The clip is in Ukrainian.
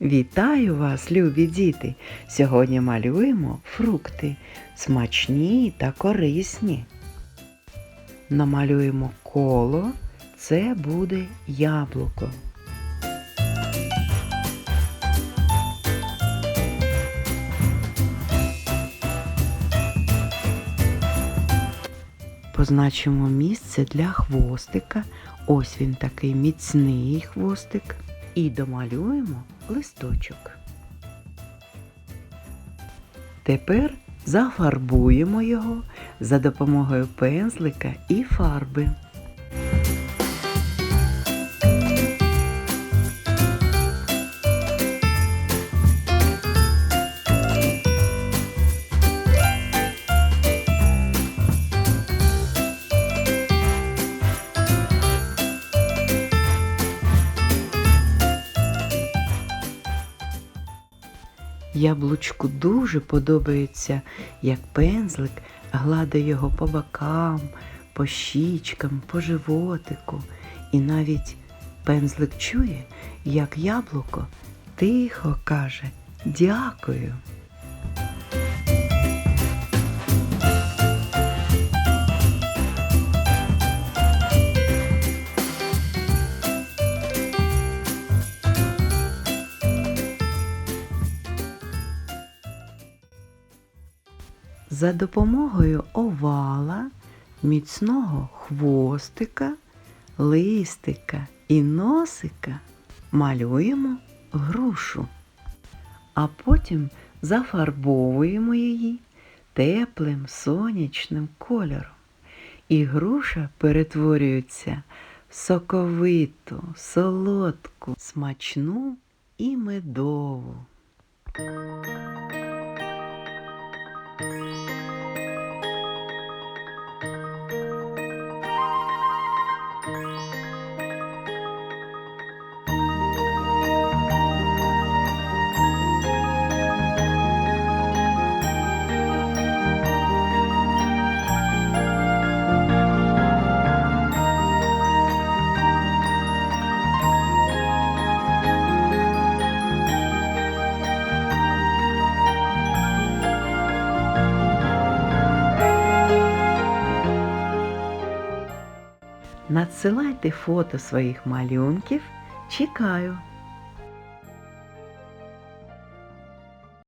Вітаю вас, любі діти! Сьогодні малюємо фрукти смачні та корисні. Намалюємо коло, це буде яблуко. Позначимо місце для хвостика. Ось він такий міцний хвостик. І домалюємо листочок. Тепер зафарбуємо його за допомогою пензлика і фарби. Яблучку дуже подобається, як пензлик гладить його по бокам, по щічкам, по животику. І навіть пензлик чує, як яблуко тихо каже Дякую. За допомогою овала, міцного хвостика, листика і носика малюємо грушу, а потім зафарбовуємо її теплим сонячним кольором. І груша перетворюється в соковиту, солодку, смачну і медову. Надсилайте фото своїх малюнків. Чекаю.